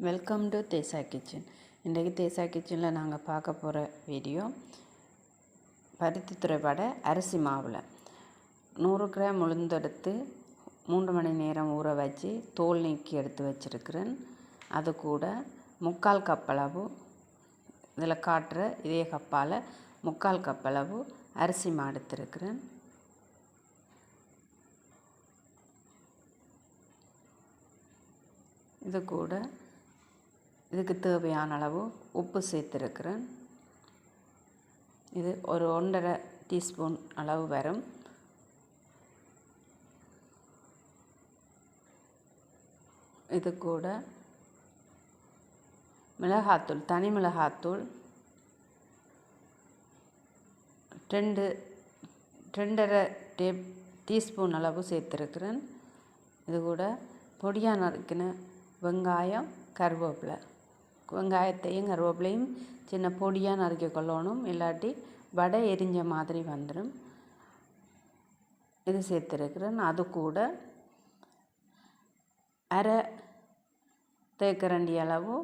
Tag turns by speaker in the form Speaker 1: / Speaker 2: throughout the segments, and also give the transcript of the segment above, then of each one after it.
Speaker 1: Welcome to Desai kitchen இன்றைக்கு தேசா கிச்சனில் நாங்கள் பார்க்க போகிற வீடியோ பருத்தி துறைப்பட அரிசி மாவில். நூறு கிராம் உளுந்தெடுத்து மூன்று மணி நேரம் ஊற வச்சு தோல் நீக்கி எடுத்து வச்சுருக்கிறேன். அது கூட முக்கால் கப்பளவு இதில் காட்டுற இதே கப்பால் முக்கால் கப்பளவு அரிசி மா எடுத்திருக்கிறேன். இது கூட இதுக்கு தேவையான அளவு உப்பு சேர்த்துருக்கிறேன். இது ஒரு ஒன்றரை டீஸ்பூன் அளவு வரும் இது கூட மிளகாத்தூள் தனி மிளகாத்தூள் ரெண்டு ரெண்டரை டேப் டீஸ்பூன் அளவு சேர்த்துருக்கிறேன். இது கூட பொடியாக நறுக்கின வெங்காயம் கருவேப்பிலை. வெங்காயத்தையும் கருவேப்பிலையும் சின்ன பொடியாக நறுக்கி கொள்ளணும். இல்லாட்டி வடை எரிஞ்ச மாதிரி வந்துடும் இது சேர்த்துருக்குறேன். அது கூட அரை தேக்கரண்டி அளவு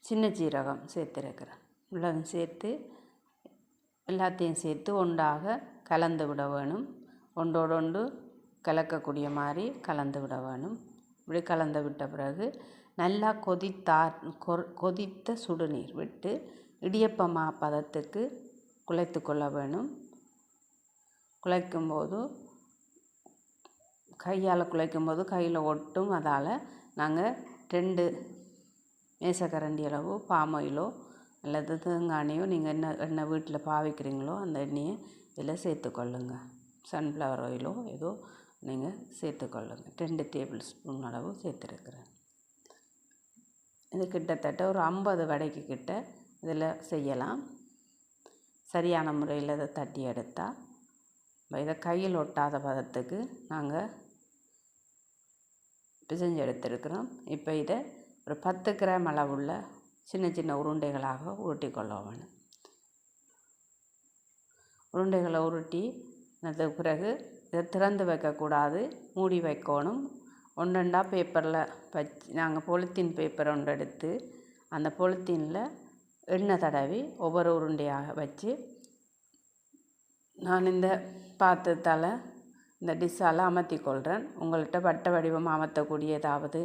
Speaker 1: சின்ன சீரகம் சேர்த்துருக்குறேன். இவ்வளவு சேர்த்து எல்லாத்தையும் சேர்த்து ஒன்றாக கலந்து விட வேணும். ஒன்றோடொன்று கலக்கக்கூடிய மாதிரி கலந்து விட வேணும். இப்படி கலந்து விட்ட பிறகு நல்லா கொதித்தார் கொதித்த சுடுநீர் விட்டு இடியப்பமா பதத்துக்கு குழைத்து கொள்ள வேணும். குழைக்கும்போது கையால் குழைக்கும்போது கையில் ஒட்டும். அதால் நாங்கள் ரெண்டு மேசக்கரண்டி அளவு பாமாயிலோ அல்லது தேங்காயோ நீங்கள் என்ன எண்ணெய் வீட்டில் பாவிக்கிறீங்களோ அந்த எண்ணெயை இதில் சேர்த்துக்கொள்ளுங்க சன்ஃப்ளவர் ஆயிலோ ஏதோ நீங்கள் சேர்த்துக்கொள்ளுங்க ரெண்டு டேபிள் ஸ்பூன் அளவு சேர்த்துருக்குறேன். இது கிட்டத்தட்ட ஒரு ஐம்பது வடைக்கு கிட்ட இதில் செய்யலாம். சரியான முறையில் இதை தட்டி எடுத்தால் இதை கையில் ஒட்டாத பதத்துக்கு நாங்கள் பிசைஞ்சு எடுத்துருக்குறோம். இப்போ இதை ஒரு பத்து கிராம் அளவுள்ள சின்ன சின்ன உருண்டைகளாக உருட்டி கொள்ள வேணும் உருண்டைகளை உருட்டி அது பிறகு இதை திறந்து வைக்கக்கூடாது மூடி வைக்கணும். ஒன்றெண்டா பேப்பரில் வச்சு நாங்கள் பொலித்தீன் பேப்பர் ஒன்று எடுத்து அந்த பொலித்தீனில் எண்ணெய் தடவி ஒவ்வொரு உருண்டையாக வச்சு நான் இந்த பாத்திரத்தால் இந்த டிஷ்ஷால் அமர்த்தி கொள்கிறேன் உங்கள்கிட்ட வட்ட வடிவம் அமர்த்தக்கூடிய ஏதாவது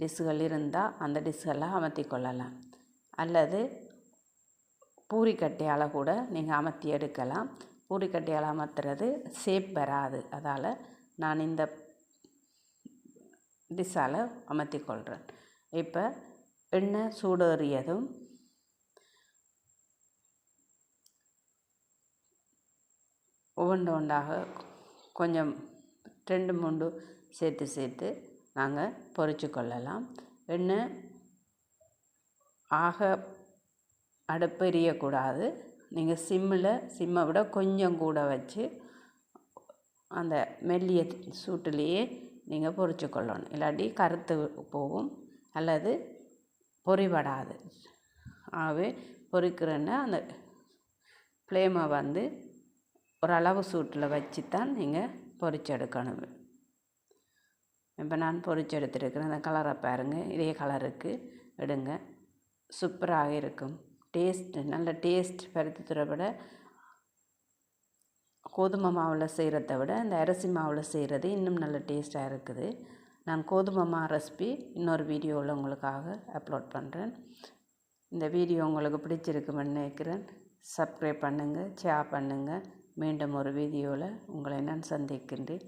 Speaker 1: டிஷ்ஷுகள் இருந்தால் அந்த டிஷ்ஷெல்லாம் அமர்த்தி கொள்ளலாம். அல்லது பூரிக்கட்டையால் கூட நீங்கள் அமர்த்தி எடுக்கலாம். பூரிக்கட்டையால் அமர்த்துறது சேப் வராது. அதால் நான் இந்த டிஸ்ஸால் அமர்த்தி கொள்கிறேன் இப்போ எண்ணெய் சூடேறியதும் ஒவ்வொன்று ஒன்றாக கொஞ்சம் ரெண்டு மூண்டு சேர்த்து சேர்த்து நாங்கள் பொறிச்சு கொள்ளலாம். எண்ணெய் ஆக அடுப்பு எரியக்கூடாது. நீங்கள் சிம்மில் சிம்மை விட கொஞ்சம் கூட வச்சு அந்த மெல்லிய சூட்டுலேயே நீங்கள் பொரிச்சு கொள்ளணும் இல்லாட்டி கருத்து போகும் அல்லது பொறிபடாது. ஆகவே பொறிக்கிறேன்னா அந்த ஃப்ளேமை வந்து ஓரளவு சூட்டில் வச்சு தான் நீங்கள் பொறிச்செடுக்கணும். இப்போ நான் பொரிச்சு எடுத்துருக்கிறேன் அந்த கலரை பாருங்கள் இதே கலருக்கு எடுங்க. சூப்பராக இருக்கும். டேஸ்ட் நல்ல டேஸ்ட் பருத்தி துறை விட கோதுமை மாவில் செய்கிறத விட இந்த அரிசி மாவில் செய்கிறது இன்னும் நல்ல டேஸ்ட்டாக இருக்குது. நான் கோதுமை மா ரெசிபி இன்னொரு வீடியோவில் உங்களுக்காக அப்லோட் பண்ணுறேன் இந்த வீடியோ உங்களுக்கு பிடிச்சிருக்குமென்னு நினைக்கிறேன். சப்ஸ்கிரைப் பண்ணுங்கள் ஷேர் பண்ணுங்கள் மீண்டும் ஒரு வீடியோவில் உங்களை நான் சந்திக்கின்றேன்.